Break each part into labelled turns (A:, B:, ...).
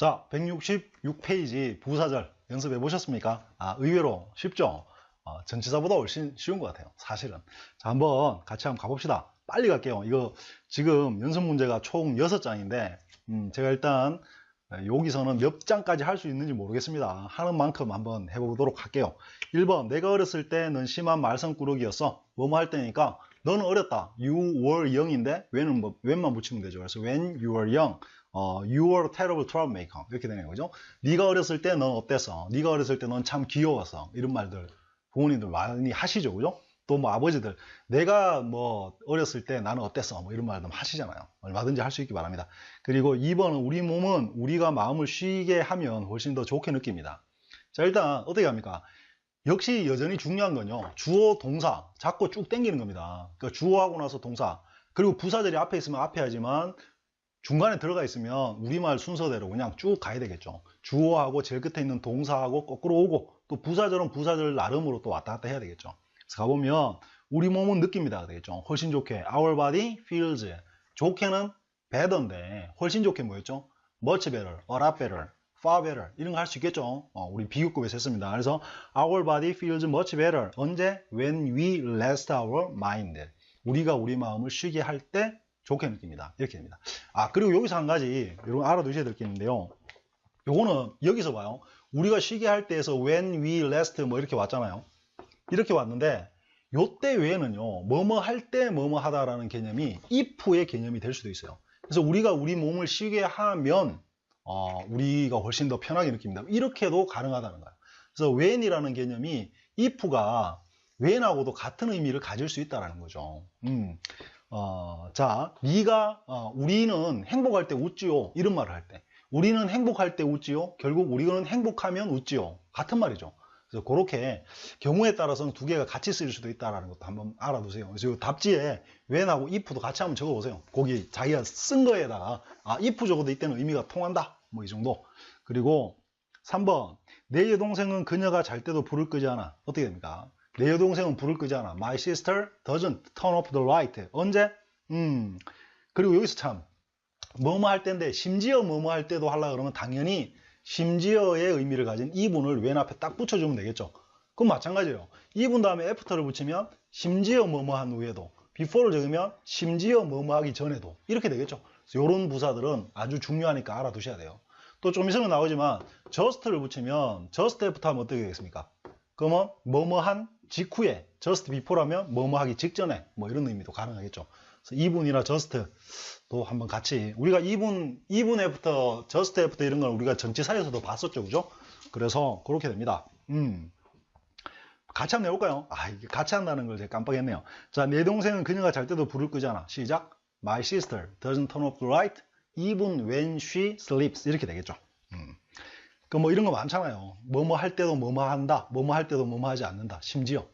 A: 자, 166페이지 부사절 연습해 보셨습니까? 아, 의외로 쉽죠? 어, 전치사보다 훨씬 쉬운 것 같아요. 사실은. 자, 한번 같이 한번 가봅시다. 빨리 갈게요. 이거 지금 연습 문제가 총 6장인데, 음, 제가 일단 여기서는 몇 장까지 할 수 있는지 모르겠습니다. 하는 만큼 한번 해보도록 할게요. 1번, 내가 어렸을 때는 심한 말썽꾸러기였어. 뭐뭐 할 때니까, 너는 어렸다. You were young인데, when은 뭐, when만 붙이면 되죠. 그래서 when you were young, 어, you were a terrible troublemaker. 이렇게 되는 거죠. 네가 어렸을 때 넌 어땠어? 네가 어렸을 때 넌 참 귀여웠어. 이런 말들 부모님들 많이 하시죠. 그죠? 또 뭐 아버지들 내가 뭐 어렸을 때 나는 어땠어? 뭐 이런 말도 하시잖아요. 얼마든지 할 수 있기 바랍니다. 그리고 2번은 우리 몸은 우리가 마음을 쉬게 하면 훨씬 더 좋게 느낍니다. 자 일단 어떻게 합니까? 역시 여전히 중요한 건요. 주어 동사 자꾸 쭉 땡기는 겁니다. 그러니까 주어하고 나서 동사 그리고 부사절이 앞에 있으면 앞에 하지만 중간에 들어가 있으면 우리말 순서대로 그냥 쭉 가야 되겠죠. 주어하고 제일 끝에 있는 동사하고 거꾸로 오고 또 부사절은 부사절 나름으로 또 왔다 갔다 해야 되겠죠. 그래서 가보면 우리 몸은 느낍니다. 되겠죠. 훨씬 좋게 our body feels 좋게는 better인데 훨씬 좋게 뭐였죠? much better, a lot better, far better 이런 거 할 수 있겠죠. 어, 우리 비교급에서 했습니다. 그래서 our body feels much better 언제? when we rest our mind 우리가 우리 마음을 쉬게 할 때 좋게 느낍니다. 이렇게 됩니다. 아 그리고 여기서 한 가지 여러분 알아두셔야 될 게 있는데요. 요거는 여기서 봐요. 우리가 쉬게 할 때에서 when we rest 뭐 이렇게 왔잖아요. 이렇게 왔는데 요때 외에는요. 뭐뭐 할 때 뭐뭐 하다라는 개념이 if의 개념이 될 수도 있어요. 그래서 우리가 우리 몸을 쉬게 하면 어, 우리가 훨씬 더 편하게 느낍니다. 이렇게도 가능하다는 거예요. 그래서 when이라는 개념이 if가 when하고도 같은 의미를 가질 수 있다는 거죠. 음. 어, 자, 네가 어, 우리는 행복할 때 웃지요. 이런 말을 할 때. 우리는 행복할 때 웃지요. 결국 우리는 행복하면 웃지요. 같은 말이죠. 그래서 그렇게 경우에 따라서는 두 개가 같이 쓰일 수도 있다는 것도 한번 알아두세요. 그래서 답지에 when하고 if도 같이 한번 적어보세요. 거기 자기가 쓴 거에다가 아 if 적어도 이때는 의미가 통한다. 뭐 이 정도. 그리고 3번 내 여동생은 그녀가 잘 때도 불을 끄지 않아. 어떻게 됩니까? 내 여동생은 불을 끄지 않아. My sister doesn't turn off the light. 언제? 음. 그리고 여기서 참 뭐뭐 할 때인데 심지어 뭐뭐 할 때도 하려 그러면 당연히 심지어의 의미를 가진 이분을 왼 앞에 딱 붙여주면 되겠죠. 그럼 마찬가지예요. 이분 다음에 애프터를 붙이면 심지어 뭐뭐 한 후에도 before를 적으면 심지어 뭐뭐 하기 전에도 이렇게 되겠죠. 이런 부사들은 아주 중요하니까 알아두셔야 돼요. 또 좀 있으면 나오지만 just를 붙이면 just after 하면 어떻게 되겠습니까? 그러면 뭐뭐 한 직후에 just before라면 뭐뭐 하기 직전에 뭐 이런 의미도 가능하겠죠. 그래서 이분이나 just 또 한번 같이 우리가 이분 이분 애프터 just 애프터 이런 걸 우리가 전치사에서도 봤었죠, 그죠? 그래서 그렇게 됩니다. 음. 같이 한번 해볼까요? 아, 이게 같이 한다는 걸 제가 깜빡했네요. 자, 내 동생은 그녀가 잘 때도 불을 끄잖아. 시작. My sister doesn't turn off the light even when she sleeps. 이렇게 되겠죠. 음. 그 뭐 이런 거 많잖아요. 뭐뭐 할 때도 뭐뭐 한다. 뭐뭐 할 때도 뭐뭐 하지 않는다. 심지어.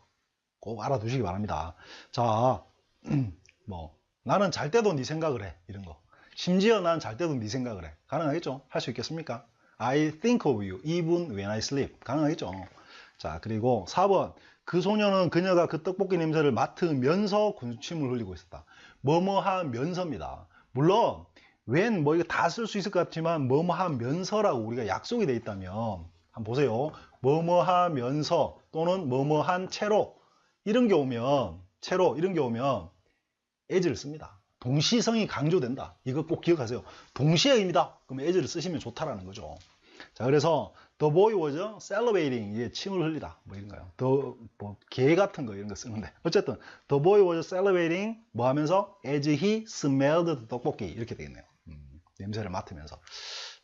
A: 꼭 알아두시기 바랍니다. 자, 뭐 나는 잘 때도 네 생각을 해. 이런 거. 심지어 난 잘 때도 네 생각을 해. 가능하겠죠? 할 수 있겠습니까? I think of you even when I sleep. 가능하겠죠? 자, 그리고 4번. 그 소녀는 그녀가 그 떡볶이 냄새를 맡으면서 군침을 흘리고 있었다. 뭐뭐 하면서입니다. 물론 when 뭐 이거 다 쓸 수 있을 것 같지만 뭐뭐 하면서라고 우리가 약속이 돼 있다면 한번 보세요. 뭐뭐 하면서 또는 뭐뭐 한 채로 이런 게 오면 채로 이런 게 오면 as를 씁니다. 동시성이 강조된다. 이거 꼭 기억하세요. 동시의 의미다. 그럼 as를 쓰시면 좋다라는 거죠. 자, 그래서 the boy was salivating. 예, 침을 흘리다. 뭐 이런가요? 더, 뭐, 개 같은 거 이런 거 쓰는데. 어쨌든, the boy was salivating. 뭐 하면서? as he smelled the 떡볶이. 이렇게 되겠네요. 음, 냄새를 맡으면서.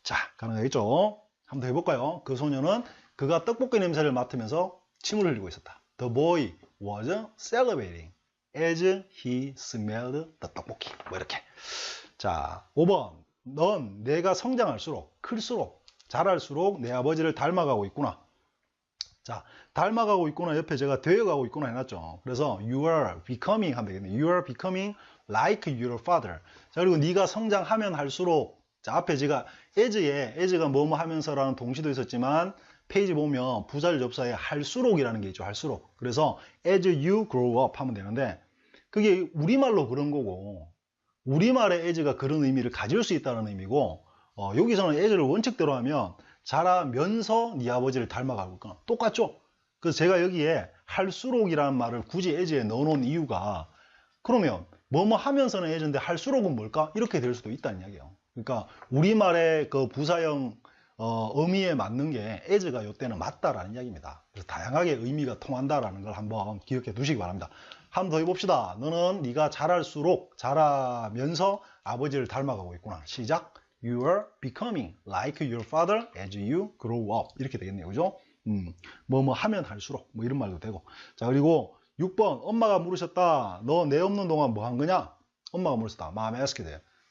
A: 자, 가능하겠죠? 한번 더 해볼까요? 그 소녀는 그가 떡볶이 냄새를 맡으면서 침을 흘리고 있었다. The boy was salivating. as he smelled the 떡볶이. 뭐 이렇게. 자, 5번. 넌 내가 성장할수록, 클수록, 자랄수록 내 아버지를 닮아가고 있구나. 자, 닮아가고 있구나 옆에 제가 되어가고 있구나 해놨죠. 그래서 you are becoming 하면 되겠네. You are becoming like your father. 자, 그리고 네가 성장하면 할수록 자, 앞에 제가 as에 as가 뭐뭐 하면서라는 동시도 있었지만 페이지 보면 부사절 접사에 할수록이라는 게 있죠. 할수록. 그래서 as you grow up 하면 되는데 그게 우리말로 그런 거고 우리말의 as가 그런 의미를 가질 수 있다는 의미고 어, 여기서는 as를 원칙대로 하면 자라면서 네 아버지를 닮아가고 있거나 똑같죠? 그래서 제가 여기에 할수록이라는 말을 굳이 as에 넣어놓은 이유가 그러면 뭐뭐 하면서는 as인데 할수록은 뭘까? 이렇게 될 수도 있다는 이야기예요. 그러니까 우리말의 그 부사형 어, 의미에 맞는 게 as가 이때는 맞다라는 이야기입니다. 그래서 다양하게 의미가 통한다라는 걸 한번 기억해 두시기 바랍니다. 한 번 더 해봅시다. 너는 네가 자랄수록 자라면서 아버지를 닮아가고 있구나. 시작. You are becoming like your father as you grow up. 이렇게 되겠네요. 그죠? 음, 뭐, 뭐 하면 할수록. 뭐 이런 말도 되고. 자, 그리고 6번. 엄마가 물으셨다. 너 내 없는 동안 뭐 한 거냐? 엄마가 물으셨다. 마음에 asked.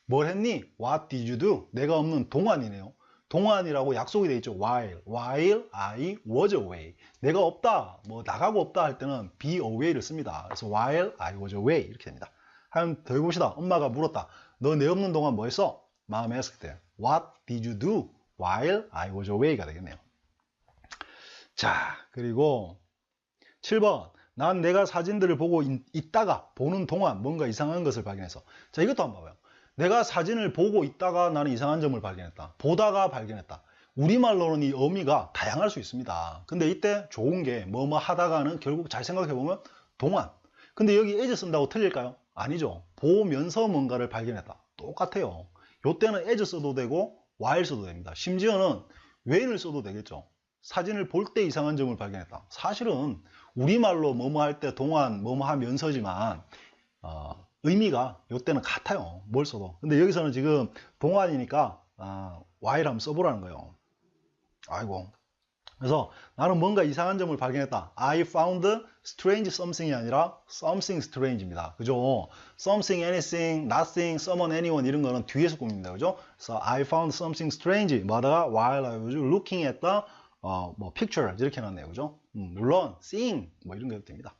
A: 뭘 했니? What did you do? 내가 없는 동안이네요. 동안이라고 약속이 돼 있죠. while. while I was away. 내가 없다. 뭐 나가고 없다 할 때는 be away를 씁니다. 그래서 while I was away 이렇게 됩니다. 한번 더 해봅시다. 엄마가 물었다. 너 내 없는 동안 뭐 했어? 마음에 했을 때 What did you do while I was away가 되겠네요. 자, 그리고 7번. 난 내가 사진들을 보고 있, 있다가 보는 동안 뭔가 이상한 것을 발견해서 자, 이것도 한번 봐봐요. 내가 사진을 보고 있다가 나는 이상한 점을 발견했다. 보다가 발견했다. 우리말로는 이 의미가 다양할 수 있습니다. 근데 이때 좋은 게 뭐뭐 하다가는 결국 잘 생각해보면 동안. 근데 여기 as 쓴다고 틀릴까요? 아니죠. 보면서 뭔가를 발견했다. 똑같아요. 요때는 as 써도 되고 while 써도 됩니다. 심지어는 when을 써도 되겠죠. 사진을 볼 때 이상한 점을 발견했다. 사실은 우리말로 뭐뭐 할 때 동안 뭐뭐 하면서지만 어, 의미가 요때는 같아요. 뭘 써도. 근데 여기서는 지금 동안이니까 아, while 한번 써보라는 거예요. 아이고. 그래서 나는 뭔가 이상한 점을 발견했다. I found strange something이 아니라 something strange입니다. 그죠? something, anything, nothing, someone, anyone 이런 거는 뒤에서 꾸밉니다. 그죠? 그래서 I found something strange. 뭐 하다가 while I was looking at the 어, 뭐 picture 이렇게 해놨네요. 그죠? 음, 물론 seeing 뭐 이런 거 해도 됩니다.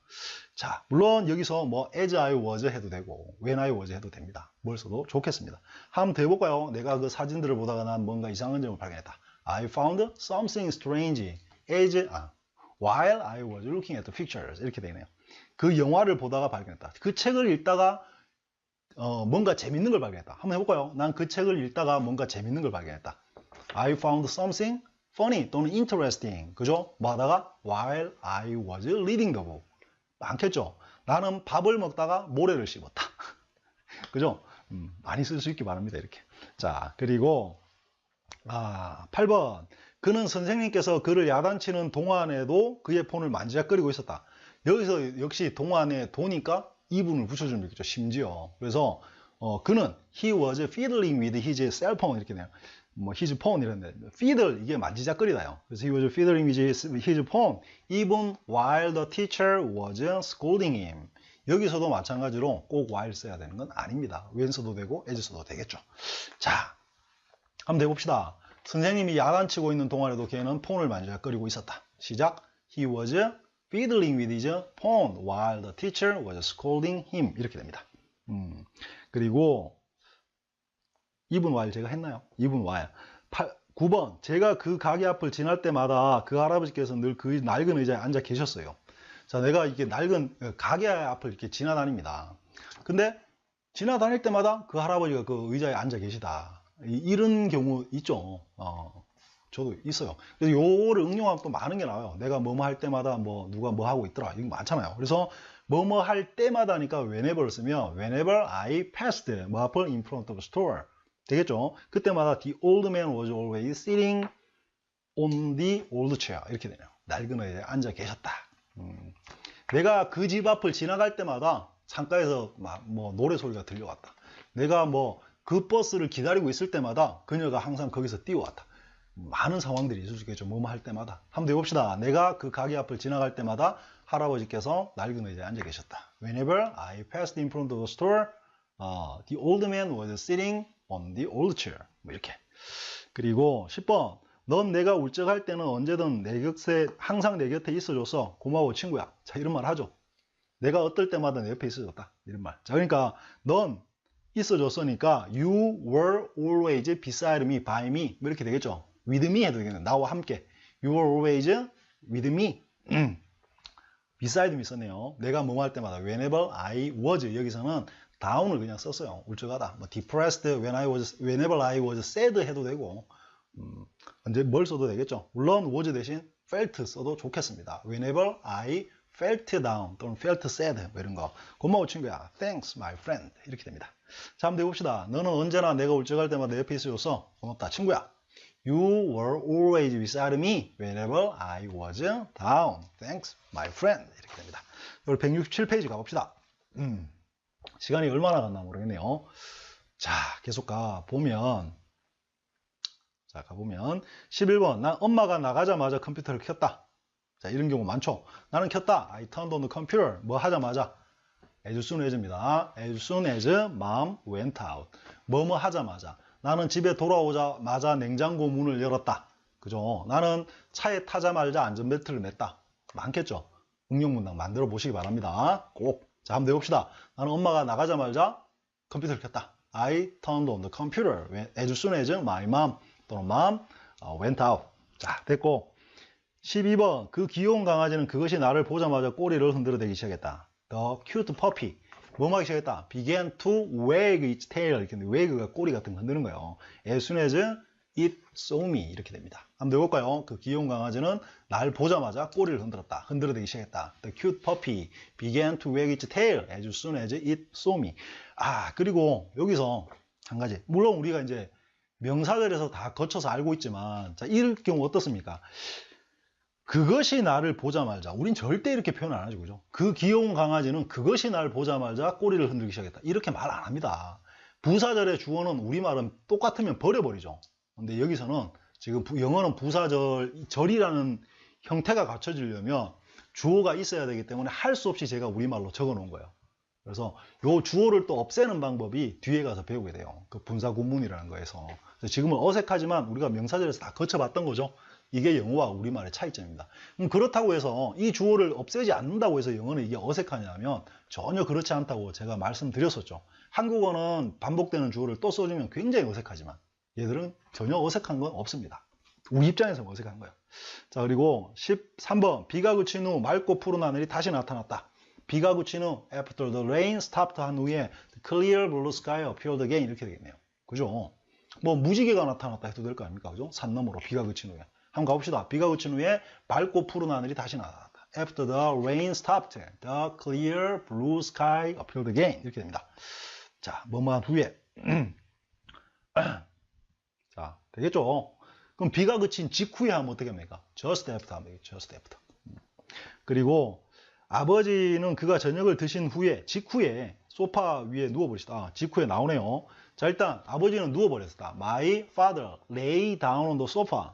A: 자, 물론 여기서 뭐 as I was 해도 되고 when I was 해도 됩니다. 뭘 써도 좋겠습니다. 한번 더 해볼까요? 내가 그 사진들을 보다가 난 뭔가 이상한 점을 발견했다. I found something strange as 아, while I was looking at the pictures 이렇게 되네요. 그 영화를 보다가 발견했다. 그 책을 읽다가 어, 뭔가 재밌는 걸 발견했다. 한번 해볼까요? 난 그 책을 읽다가 뭔가 재밌는 걸 발견했다. I found something funny 또는 interesting. 그죠? 뭐 하다가 while I was reading the book. 많겠죠? 나는 밥을 먹다가 모래를 씹었다. 그죠? 음, 많이 쓸 수 있기 바랍니다. 이렇게. 자, 그리고 아, 8번. 그는 선생님께서 그를 야단치는 동안에도 그의 폰을 만지작거리고 있었다. 여기서 역시 동안에 도니까 이분을 붙여주면 되겠죠. 심지어. 그래서 어, 그는 he was fiddling with his cell phone 이렇게 돼요. 뭐 his phone 이런데 fiddle 이게 만지작거리다요. 그래서 he was fiddling with his, his phone even while the teacher was scolding him. 여기서도 마찬가지로 꼭 while 써야 되는 건 아닙니다. when 써도 되고 as 써도 되겠죠. 자, 한번 해봅시다. 선생님이 야단치고 있는 동안에도 걔는 폰을 만지작거리고 있었다. 시작. He was fiddling with his phone while the teacher was scolding him. 이렇게 됩니다. 음, 그리고 2분 while 제가 했나요? 2분 while. 8, 9번. 제가 그 가게 앞을 지날 때마다 그 할아버지께서 늘 그 낡은 의자에 앉아 계셨어요. 자, 내가 이게 낡은 가게 앞을 이렇게 지나다닙니다. 근데 지나다닐 때마다 그 할아버지가 그 의자에 앉아 계시다. 이런 경우 있죠. 어, 저도 있어요. 그래서 요거를 응용하면 또 많은 게 나와요. 내가 뭐뭐 할 때마다 뭐 누가 뭐 하고 있더라. 이거 많잖아요. 그래서 뭐뭐 할 때마다니까 whenever를 쓰면 whenever I passed 뭐 앞을 in front of a store 되겠죠. 그때마다 the old man was always sitting on the old chair 이렇게 되네요. 낡은 의자에 앉아 계셨다. 음. 내가 그 집 앞을 지나갈 때마다 창가에서 막 뭐 노래 소리가 들려왔다. 내가 뭐 그 버스를 기다리고 있을 때마다 그녀가 항상 거기서 뛰어왔다. 많은 상황들이 있을 수 있겠죠. 뭐뭐 할 때마다. 한번 해봅시다. 내가 그 가게 앞을 지나갈 때마다 할아버지께서 낡은 의자에 앉아 계셨다. Whenever I passed in front of the store, uh, the old man was sitting on the old chair. 뭐 이렇게. 그리고 10번. 넌 내가 울적할 때는 언제든 내 곁에 항상 내 곁에 있어줘서 고마워 친구야. 자 이런 말 하죠. 내가 어떨 때마다 내 옆에 있어줬다. 이런 말. 자 그러니까 넌 있어줬으니까 you were always beside me, by me 뭐 이렇게 되겠죠. with me 해도 되겠네. 나와 함께. you were always with me. beside me 썼네요. 내가 뭐뭐 할 때마다 whenever I was 여기서는 down을 그냥 썼어요. 울적하다. 뭐 depressed when I was whenever I was sad 해도 되고 음, 언제 뭘 써도 되겠죠. 물론 was 대신 felt 써도 좋겠습니다. whenever I felt down 또는 felt sad 뭐 이런 거 고마워 친구야. thanks my friend 이렇게 됩니다. 자 한번 해봅시다. 너는 언제나 내가 울적할 때마다 옆에 있어줘서 고맙다 친구야. You were always beside me whenever I was down. Thanks, my friend. 이렇게 됩니다. 우리 167페이지 가봅시다. 음, 시간이 얼마나 갔나 모르겠네요. 자, 계속 가 보면 자, 가보면 11번 난 엄마가 나가자마자 컴퓨터를 켰다. 자, 이런 경우 많죠. 나는 켰다. I turned on the computer. 뭐 하자마자 as soon as입니다. as soon as mom went out. 뭐뭐 하자마자. 나는 집에 돌아오자마자 냉장고 문을 열었다. 그죠? 나는 차에 타자마자 안전벨트를 맸다. 많겠죠? 응용문장 만들어 보시기 바랍니다. 꼭. 자, 한번 해봅시다. 나는 엄마가 나가자마자 컴퓨터를 켰다. I turned on the computer as soon as my mom 또는 mom 어, went out. 자, 됐고. 12번. 그 귀여운 강아지는 그것이 나를 보자마자 꼬리를 흔들어 대기 시작했다. The cute puppy. 뭐 하기 시작했다? began to wag its tail. 이렇게 wag가 꼬리 같은 거 흔드는 거예요. as soon as it saw me. 이렇게 됩니다. 한번 해볼까요? 그 귀여운 강아지는 날 보자마자 꼬리를 흔들었다. 흔들어대기 시작했다. The cute puppy began to wag its tail as soon as it saw me. 아, 그리고 여기서 한 가지. 물론 우리가 이제 명사들에서 다 거쳐서 알고 있지만, 자, 이럴 경우 어떻습니까? 그것이 나를 보자마자, 우린 절대 이렇게 표현 안 하죠, 그죠? 그 귀여운 강아지는 그것이 나를 보자마자 꼬리를 흔들기 시작했다. 이렇게 말 안 합니다. 부사절의 주어는 우리말은 똑같으면 버려버리죠. 근데 여기서는 지금 부- 영어는 부사절, 절이라는 형태가 갖춰지려면 주어가 있어야 되기 때문에 할 수 없이 제가 우리말로 적어 놓은 거예요. 그래서 요 주어를 또 없애는 방법이 뒤에 가서 배우게 돼요. 그 분사 구문이라는 거에서. 지금은 어색하지만 우리가 명사절에서 다 거쳐봤던 거죠. 이게 영어와 우리말의 차이점입니다. 그렇다고 해서 이 주어를 없애지 않는다고 해서 영어는 이게 어색하냐면 전혀 그렇지 않다고 제가 말씀드렸었죠. 한국어는 반복되는 주어를 또 써주면 굉장히 어색하지만 얘들은 전혀 어색한 건 없습니다. 우리 입장에서 어색한 거예요. 자, 그리고 13번. 비가 그친 후 맑고 푸른 하늘이 다시 나타났다. 비가 그친 후 after the rain stopped 한 후에 clear blue sky appeared again 이렇게 되겠네요. 그죠? 뭐 무지개가 나타났다 해도 될 거 아닙니까? 그죠? 산 너머로 비가 그친 후에. 한번 가봅시다. 비가 그친 후에 맑고 푸른 하늘이 다시 나타났다. After the rain stopped, the clear blue sky appeared again. 이렇게 됩니다. 자, 뭐뭐한 후에. 자, 되겠죠? 그럼 비가 그친 직후에 하면 어떻게 합니까? just after 하면 되겠죠. just after. 음. 그리고 아버지는 그가 저녁을 드신 후에 직후에 소파 위에 누워버리셨다. 아, 직후에 나오네요. 자 일단 아버지는 누워버렸다. My father lay down on the sofa.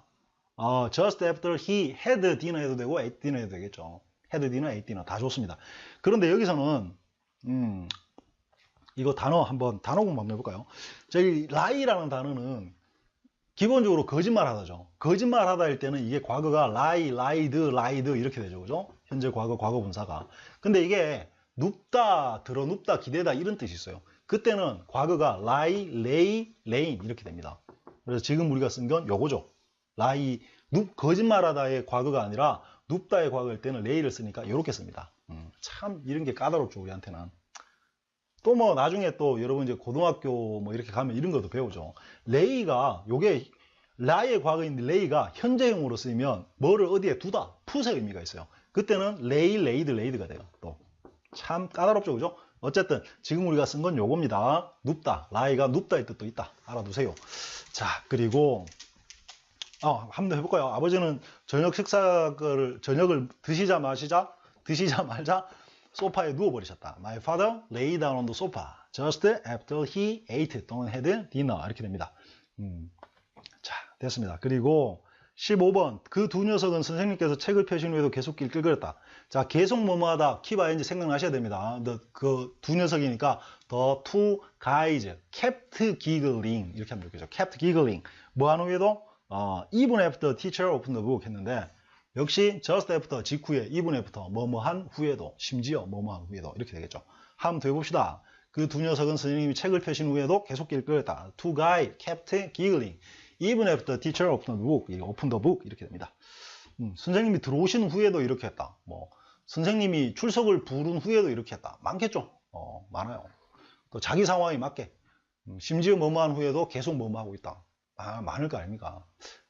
A: 어, just after he had dinner 해도 되고 ate dinner 해도 되겠죠. had dinner, ate dinner 다 좋습니다. 그런데 여기서는 음, 이거 단어 한번 단어 공부 한번 해볼까요? 저기 lie라는 단어는 기본적으로 거짓말 하다죠. 거짓말 하다일 때는 이게 과거가 lie, lied, lied 이렇게 되죠. 그죠? 현재 과거, 과거 분사가. 근데 이게 눕다, 들어 눕다, 기대다 이런 뜻이 있어요. 그때는 과거가 lie, lay, lain 이렇게 됩니다. 그래서 지금 우리가 쓴 건 요거죠. Lie, 눕, 거짓말하다의 과거가 아니라 눕다의 과거일 때는 lay를 쓰니까 이렇게 씁니다. 음, 참 이런 게 까다롭죠 우리한테는. 또 뭐 나중에 또 여러분 이제 고등학교 뭐 이렇게 가면 이런 것도 배우죠. 레이가 요게 라의 과거인데 레이가 현재형으로 쓰이면 뭐를 어디에 두다 푸의 의미가 있어요. 그때는 레이, 레이드, 레이드가 돼요. 또 참 까다롭죠, 그죠? 어쨌든 지금 우리가 쓴 건 요겁니다. 눕다, 라이가 눕다의 뜻도 있다. 알아두세요. 자, 그리고 어, 한번 해볼까요? 아버지는 저녁 식사를 저녁을 드시자 마시자 드시자 말자 소파에 누워버리셨다. My father lay down on the sofa just after he ate 또는 had dinner 이렇게 됩니다. 음, 자 됐습니다. 그리고 15번 그 두 녀석은 선생님께서 책을 펴신 후에도 계속 길끌거렸다. 자 계속 뭐뭐하다 ing 생각나셔야 됩니다. 그 두 녀석이니까 the two guys kept giggling 이렇게 하면 되겠죠. kept giggling 뭐 한 후에도 어, even after teacher opened the book 했는데 역시 just after 직후에 even after 뭐뭐한 후에도 심지어 뭐뭐한 후에도 이렇게 되겠죠. 한번 더 해봅시다. 그 두 녀석은 선생님이 책을 펴신 후에도 계속 길거렸다. Two guys kept giggling even after teacher opened the book. open the book 이렇게 됩니다. 음, 선생님이 들어오신 후에도 이렇게 했다. 뭐 선생님이 출석을 부른 후에도 이렇게 했다. 많겠죠? 어, 많아요. 또 자기 상황에 맞게 음, 심지어 뭐뭐한 후에도 계속 뭐뭐 하고 있다. 아, 많을 거 아닙니까?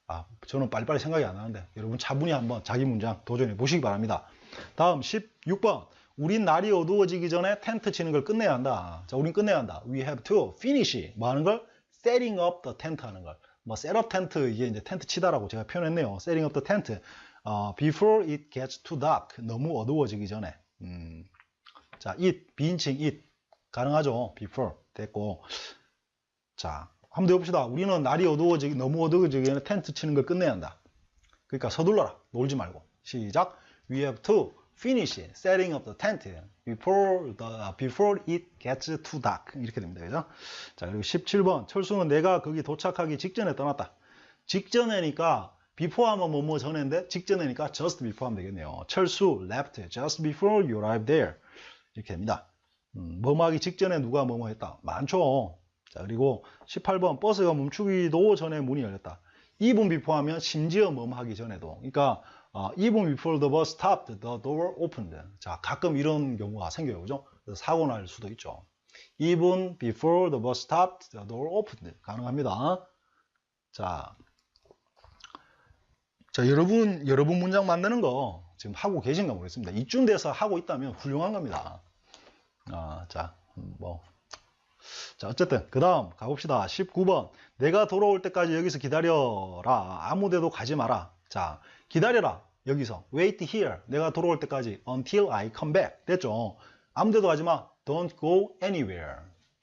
A: 아, 저는 빨리빨리 생각이 안 나는데 여러분 차분히 한번 자기 문장 도전해 보시기 바랍니다. 다음 16번. 우린 날이 어두워지기 전에 텐트 치는 걸 끝내야 한다. 자, 우린 끝내야 한다. We have to finish. 뭐 하는 걸? setting up the tent 하는 걸. 뭐 up tent 이게 이제 텐트 치다라고 제가 표현했네요. setting up the tent. 어, before it gets too dark. 너무 어두워지기 전에. 음. 자, it 비인칭 it 가능하죠. before 됐고. 자, 한번 더 해봅시다. 우리는 날이 어두워지기 너무 어두워지기 전에 텐트 치는 걸 끝내야 한다. 그러니까 서둘러라. 놀지 말고. 시작. We have to finish setting up the tent before the before it gets too dark. 이렇게 됩니다. 그죠? 자, 그리고 17번. 철수는 내가 거기 도착하기 직전에 떠났다. 직전에니까 before 하면 뭐뭐 전인데 직전에니까 just before 하면 되겠네요. 철수 left just before you arrived there. 이렇게 됩니다. 음, 뭐뭐 하기 직전에 누가 뭐뭐 했다. 많죠. 자, 그리고 18번 버스가 멈추기도 전에 문이 열렸다. 2분 before 하면 심지어 뭐뭐 하기 전에도. 그러니까 어, even before the bus stopped, the door opened. 자, 가끔 이런 경우가 생겨요. 그죠? 사고 날 수도 있죠. Even before the bus stopped, the door opened. 가능합니다. 자, 자, 여러분, 여러분 문장 만드는 거 지금 하고 계신가 모르겠습니다. 이쯤 돼서 하고 있다면 훌륭한 겁니다. 아, 자, 음, 뭐. 자, 어쨌든, 그 다음 가봅시다. 19번. 내가 돌아올 때까지 여기서 기다려라. 아무 데도 가지 마라. 자, 기다려라. 여기서. wait here. 내가 돌아올 때까지. until I come back. 됐죠? 아무 데도 가지 마. don't go anywhere.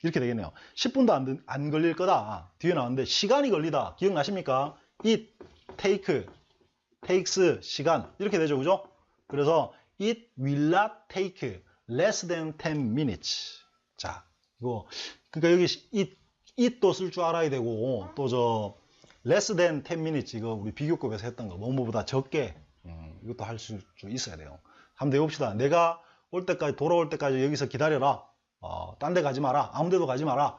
A: 이렇게 되겠네요. 10분도 안, 안 걸릴 거다. 뒤에 나왔는데, 시간이 걸리다. 기억나십니까? it, take, takes, 시간. 이렇게 되죠. 그죠? 그래서, it will not take less than 10 minutes. 자, 이거, 그러니까 여기 it도 쓸줄 알아야 되고, 또 저, less than 10 minutes 이거 우리 비교급에서 했던 거 뭐뭐보다 적게 음, 이것도 할 수 있어야 돼요. 한번 해봅시다. 내가 올 때까지 돌아올 때까지 여기서 기다려라. 어, 딴 데 가지 마라. 아무 데도 가지 마라.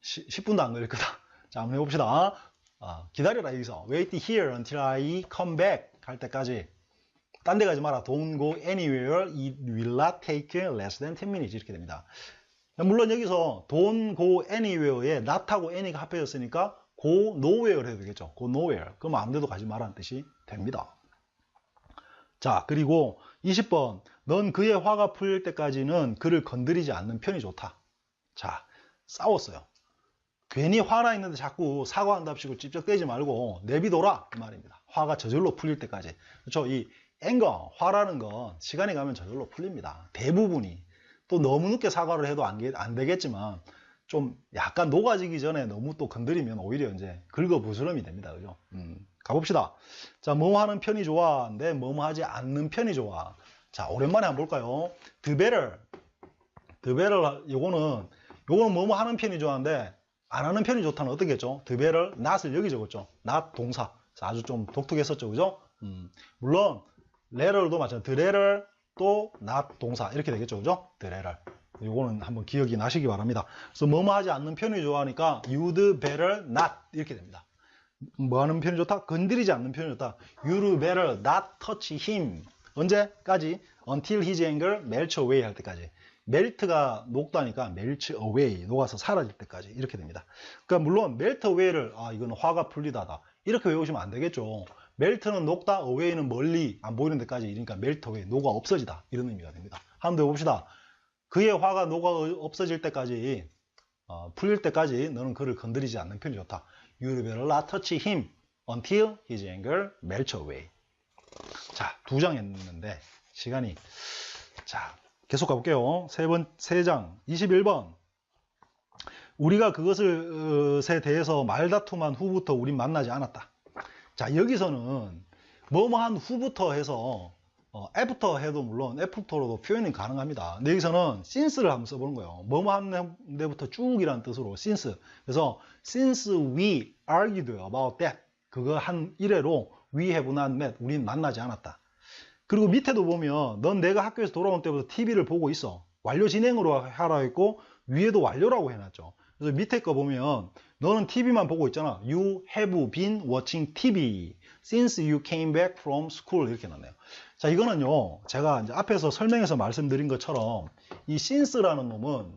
A: 시, 10분도 안 걸릴 거다. 자, 한번 해봅시다. 어, 기다려라 여기서. Wait here until I come back 할 때까지. 딴 데 가지 마라. Don't go anywhere. It will not take less than 10 minutes 이렇게 됩니다. 물론 여기서 don't go anywhere에 not하고 any가 합해졌으니까 go nowhere 해도 되겠죠. go nowhere. 그럼 아무 데도 가지 마라는 뜻이 됩니다. 자, 그리고 20번. 넌 그의 화가 풀릴 때까지는 그를 건드리지 않는 편이 좋다. 자, 싸웠어요. 괜히 화나 있는데 자꾸 사과한답시고 찝쩍대지 말고 내비둬라 이 말입니다. 화가 저절로 풀릴 때까지. 그렇죠? 이 앵거, 화라는 건 시간이 가면 저절로 풀립니다. 대부분이. 또 너무 늦게 사과를 해도 안, 안 되겠지만 좀 약간 녹아지기 전에 너무 또 건드리면 오히려 이제 긁어부스럼이 됩니다. 그죠? 음, 가봅시다. 자, 뭐 하는 편이 좋아? 근데 뭐 하지 않는 편이 좋아. 자, 오랜만에 한번 볼까요? The better, 요거는, 요거는 뭐 하는 편이 좋아하는데, 안 하는 편이 좋다는 어떻겠죠? Better, not을 여기 적었죠? not 동사. 자, 아주 좀 독특했었죠. 그죠? 음, 물론, letter도 마찬가지. Letter 또 not 동사. 이렇게 되겠죠. 그죠? Letter. 요거는 한번 기억이 나시기 바랍니다. 그래서 뭐뭐 하지 않는 편이 좋아하니까 you'd better not 이렇게 됩니다. 뭐 하는 편이 좋다? 건드리지 않는 편이 좋다. You'd better not touch him. 언제까지? Until his anger melts away 할 때까지. 멜트가 녹다니까 melt away, 녹아서 사라질 때까지 이렇게 됩니다. 그러니까 물론 melt away를 아 이거는 화가 풀리다다 이렇게 외우시면 안 되겠죠. 멜트는 녹다, away는 멀리 안 보이는 데까지 이러니까 melt away, 녹아 없어지다 이런 의미가 됩니다. 한번 더 해봅시다. 그의 화가 녹아 없어질 때까지 어, 풀릴 때까지 너는 그를 건드리지 않는 편이 좋다. You better not touch him until his anger melts away. 자, 두 장 했는데 시간이 자 계속 가볼게요. 세 번, 세 장, 21번. 우리가 그것을에 대해서 말다툼한 후부터 우린 만나지 않았다. 자, 여기서는 뭐뭐한 후부터 해서 어, 애프터 해도 물론 애프터로도 표현이 가능합니다. 근데 여기서는 since를 한번 써보는 거예요. 뭐뭐 한 데부터 쭉이라는 뜻으로 since. 그래서 since we argued about that 그거 한 이래로 we have not met 우린 만나지 않았다. 그리고 밑에도 보면 넌 내가 학교에서 돌아온 때부터 TV를 보고 있어. 완료 진행으로 하라 했고 위에도 완료라고 해놨죠. 그래서 밑에 거 보면 너는 TV만 보고 있잖아. You have been watching TV since you came back from school 이렇게 놨네요. 자, 이거는요, 제가 이제 앞에서 설명해서 말씀드린 것처럼 이 since라는 놈은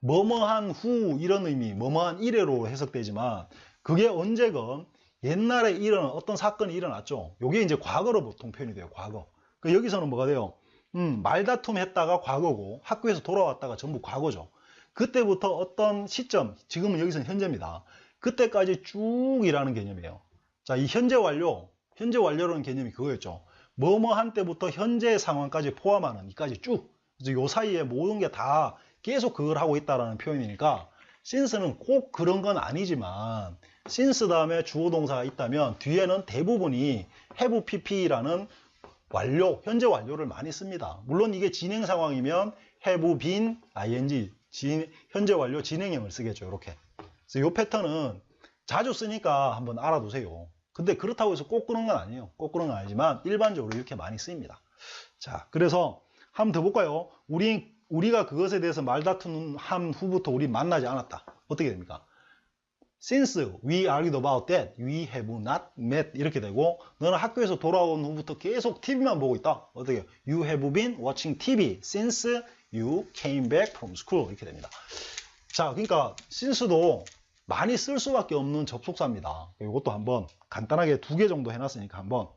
A: 뭐뭐한 후 이런 의미, 뭐뭐한 이래로 해석되지만 그게 언제건 옛날에 일어난 어떤 사건이 일어났죠. 요게 이제 과거로 보통 표현이 돼요. 과거. 그 여기서는 뭐가 돼요? 음, 말다툼 했다가 과거고 학교에서 돌아왔다가 전부 과거죠. 그때부터 어떤 시점, 지금은 여기서는 현재입니다. 그때까지 쭉 일하는 개념이에요. 자, 이 현재 완료, 현재 완료라는 개념이 그거였죠. 뭐뭐 한 때부터 현재 상황까지 포함하는 이까지 쭉. 그래서 요 사이에 모든 게 다 계속 그걸 하고 있다라는 표현이니까 since는 꼭 그런 건 아니지만 since 다음에 주어 동사가 있다면 뒤에는 대부분이 have pp라는 완료, 현재 완료를 많이 씁니다. 물론 이게 진행 상황이면 have been ing 진, 현재 완료 진행형을 쓰겠죠. 이렇게. 그래서 이 패턴은 자주 쓰니까 한번 알아두세요. 근데 그렇다고 해서 꼭 그런 건 아니에요. 꼭 그런 건 아니지만 일반적으로 이렇게 많이 쓰입니다. 자, 그래서 한번 더 볼까요? 우리 우리가 그것에 대해서 말다투는 한 후부터 우리 만나지 않았다. 어떻게 됩니까? Since we argued about that, we have not met 이렇게 되고 너는 학교에서 돌아온 후부터 계속 TV만 보고 있다. 어떻게? You have been watching TV since you came back from school 이렇게 됩니다. 자, 그러니까 since도 많이 쓸 수밖에 없는 접속사입니다. 이것도 한번 간단하게 두 개 정도 해놨으니까 한번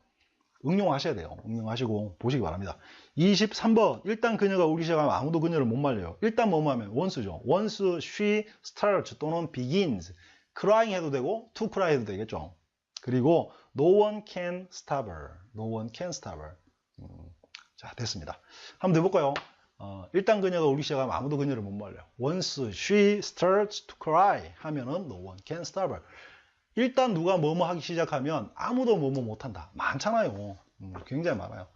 A: 응용하셔야 돼요. 응용하시고 보시기 바랍니다. 23번 일단 그녀가 울기 시작하면 아무도 그녀를 못 말려요. 일단 뭐뭐 하면 once죠. once she starts 또는 begins crying 해도 되고 to cry 해도 되겠죠. 그리고 no one can stop her. no one can stop her. 음, 자 됐습니다. 한번 더 해볼까요? 어, 일단 그녀가 울기 시작하면 아무도 그녀를 못 말려. Once she starts to cry 하면은 no one can stop her. 일단 누가 뭐뭐 하기 시작하면 아무도 뭐뭐 못한다. 많잖아요. 음, 굉장히 많아요.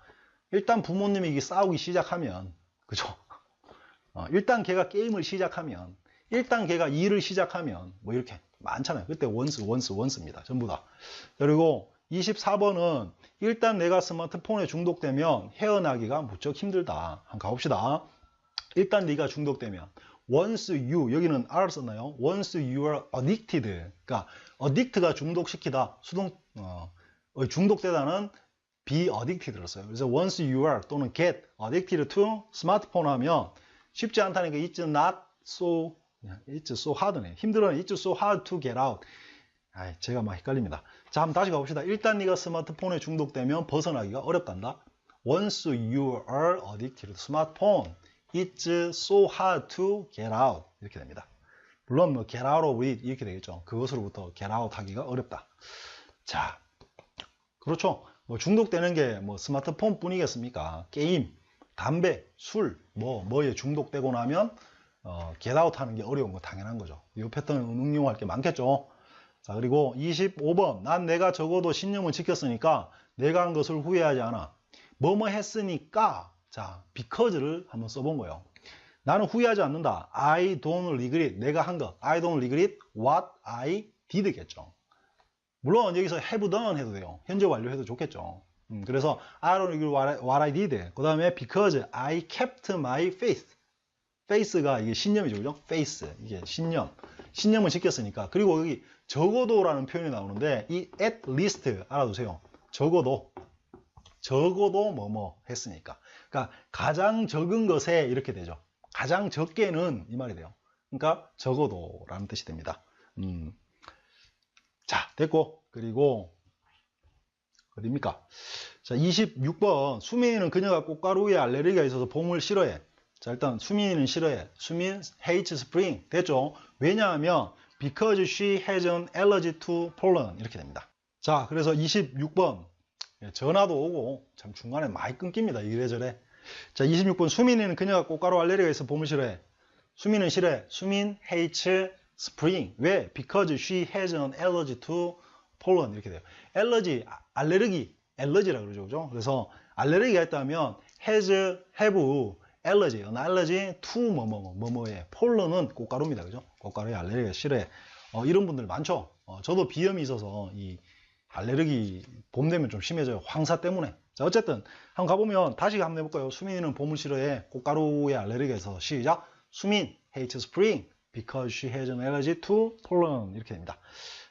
A: 일단 부모님이 싸우기 시작하면 그죠? 어, 일단 걔가 게임을 시작하면 일단 걔가 일을 시작하면 뭐 이렇게 많잖아요. 그때 원스 원스 원스입니다. 전부 다. 그리고 24번은 일단 내가 스마트폰에 중독되면 헤어나기가 무척 힘들다. 한번 가봅시다. 일단 네가 중독되면 once you 여기는 R 썼나요? once you are addicted 그러니까 addict가 중독시키다 수동 어, 중독되다는 be addicted를 써요. 그래서 once you are 또는 get addicted to 스마트폰 하면 쉽지 않다니까 it's not so it's so hard네. 힘들어요. it's so hard to get out. 아, 제가 막 헷갈립니다. 자, 한번 다시 가봅시다. 일단 네가 스마트폰에 중독되면 벗어나기가 어렵단다. Once you are addicted to smartphone, it's so hard to get out. 이렇게 됩니다. 물론 뭐 get out of it 이렇게 되겠죠. 그것으로부터 get out 하기가 어렵다. 자, 그렇죠. 뭐 중독되는 게 뭐 스마트폰 뿐이겠습니까? 게임, 담배, 술, 뭐 뭐에 중독되고 나면 어, get out 하는 게 어려운 거 당연한 거죠. 이 패턴은 응용할 게 많겠죠. 자, 그리고 25번. 난 내가 적어도 신념을 지켰으니까 내가 한 것을 후회하지 않아. 뭐뭐 했으니까. 자, because를 한번 써본 거예요. 나는 후회하지 않는다. I don't regret. 내가 한 것. I don't regret what I did겠죠. 물론 여기서 have done 해도 돼요. 현재 완료 해도 좋겠죠. 음, 그래서 I don't regret what I, what I did. 그 다음에 because I kept my faith. faith가 이게 신념이죠. 그죠? faith. 이게 신념. 신념을 지켰으니까. 그리고 여기 적어도라는 표현이 나오는데 이 at least 알아두세요. 적어도 적어도 뭐뭐 했으니까. 그러니까 가장 적은 것에 이렇게 되죠. 가장 적게는 이 말이 돼요. 그러니까 적어도라는 뜻이 됩니다. 음. 자, 됐고 그리고 어디입니까? 자, 26번 수민이는 그녀가 꽃가루에 알레르기가 있어서 봄을 싫어해. 자, 일단 수민이는 싫어해. 수민 hates spring. 됐죠? 왜냐하면 because she has an allergy to pollen 이렇게 됩니다. 자, 그래서 26번 전화도 오고 참 중간에 많이 끊깁니다. 이래저래. 자, 26번 수민이는 그녀가 꽃가루 알레르기가 있어 봄을 싫어해. 수민은 싫어해. 수민 hates spring. 왜? Because she has an allergy to pollen 이렇게 돼요. 알러지, 알레르기, 알러지라고 그러죠. 그죠? 그래서 알레르기가 있다면 has, have, allergy, an allergy to 뭐뭐 뭐뭐에 폴런은 꽃가루입니다. 그죠? 꽃가루에 알레르기가 싫어해. 어, 이런 분들 많죠. 어, 저도 비염이 있어서 이 알레르기 봄 되면 좀 심해져요. 황사 때문에. 자, 어쨌든 한번 가보면 다시 한번 해볼까요? 수민이는 봄을 싫어해. 꽃가루에 알레르기가 있어서 시작. 수민 hates spring because she has an allergy to pollen 이렇게 됩니다.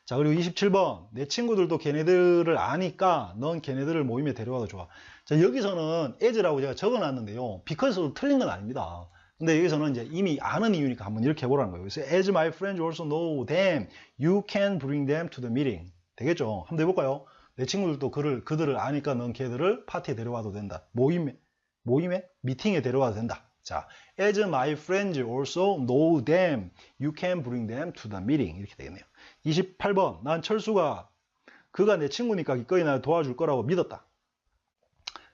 A: 자, 그리고 27번. 내 친구들도 걔네들을 아니까 넌 걔네들을 모임에 데려와도 좋아. 자, 여기서는 as라고 제가 적어 놨는데요. because도 틀린 건 아닙니다. 근데 여기서는 이제 이미 아는 이유니까 한번 이렇게 해보라는 거예요. 그래서 as my friends also know them, you can bring them to the meeting. 되겠죠? 한번 해볼까요? 내 친구들도 그를, 그들을 아니까 넌 걔들을 파티에 데려와도 된다. 모임에, 모임에? 미팅에 데려와도 된다. 자, as my friends also know them, you can bring them to the meeting. 이렇게 되겠네요. 28번. 난 철수가 그가 내 친구니까 기꺼이 날 도와줄 거라고 믿었다.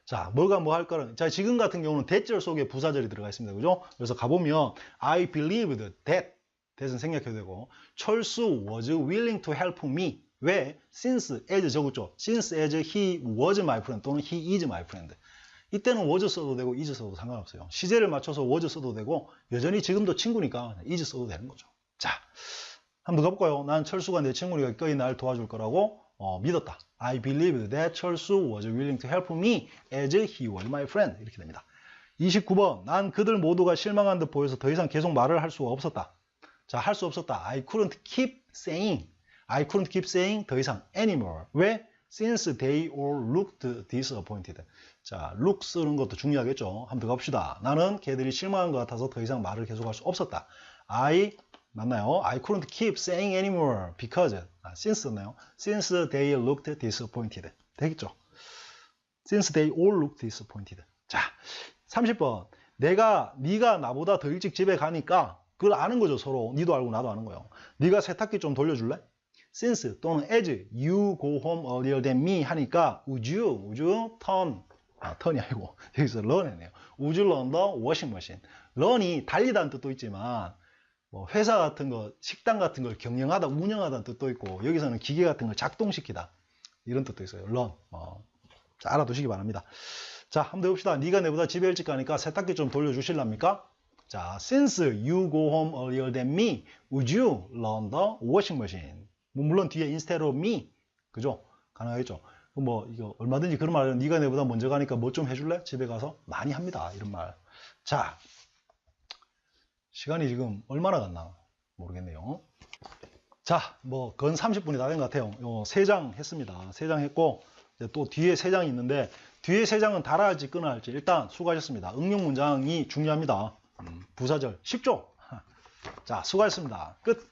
A: 자, 뭐가 뭐할 거는. 자, 지금 같은 경우는 대절 속에 부사절이 들어가 있습니다. 그죠? 그래서 가보면, I believed that. that은 생략해도 되고, 철수 was willing to help me. 왜? since as 적었죠. since as he was my friend 또는 he is my friend. 이때는 was 써도 되고 is 써도 상관없어요. 시제를 맞춰서 was 써도 되고, 여전히 지금도 친구니까 is 써도 되는 거죠. 자, 한번 가볼까요? 난 철수가 내 친구니까 기꺼이 날 도와줄 거라고 어, 믿었다. I believed that 철수 was willing to help me as he was my friend. 이렇게 됩니다. 29번. 난 그들 모두가 실망한 듯 보여서 더 이상 계속 말을 할 수가 없었다. 자, 할 수 없었다. I couldn't keep saying. I couldn't keep saying 더 이상 anymore. 왜? Since they all looked disappointed. 자, look 쓰는 것도 중요하겠죠. 한번 더 갑시다. 나는 걔들이 실망한 것 같아서 더 이상 말을 계속할 수 없었다. I 맞나요? I couldn't keep saying anymore because 아, since네요. Since they looked disappointed. 되겠죠? Since they all looked disappointed. 자, 30번. 내가 네가 나보다 더 일찍 집에 가니까 그걸 아는 거죠, 서로. 니도 알고 나도 아는 거예요. 네가 세탁기 좀 돌려줄래? Since 또는 as you go home earlier than me 하니까 would you, would you turn 아, 턴이 아니고 여기서 learn이네요. Would you learn the washing machine? learn이 달리다는 뜻도 있지만 뭐 회사 같은 거, 식당 같은 걸 경영하다, 운영하다는 뜻도 있고 여기서는 기계 같은 걸 작동시키다 이런 뜻도 있어요. learn. 어, 자, 알아두시기 바랍니다. 자, 한번 더 해봅시다. 네가 내보다 집에 일찍 가니까 세탁기 좀 돌려주실랍니까? 자, since you go home earlier than me, would you learn the washing machine? 뭐 물론 뒤에 instead of me, 그죠? 가능하겠죠. 뭐 이거 얼마든지 그런 말은 네가 내보다 먼저 가니까 뭐 좀 해줄래? 집에 가서 많이 합니다. 이런 말. 자, 시간이 지금 얼마나 갔나 모르겠네요. 자, 뭐 건 30분이 다 된 것 같아요. 세장 했습니다. 세장 했고 이제 또 뒤에 세 장이 있는데 뒤에 세 장은 달아 할지 끊어 할지 일단 수고하셨습니다. 응용 문장이 중요합니다. 음, 부사절 쉽죠? 자, 수고하셨습니다. 끝.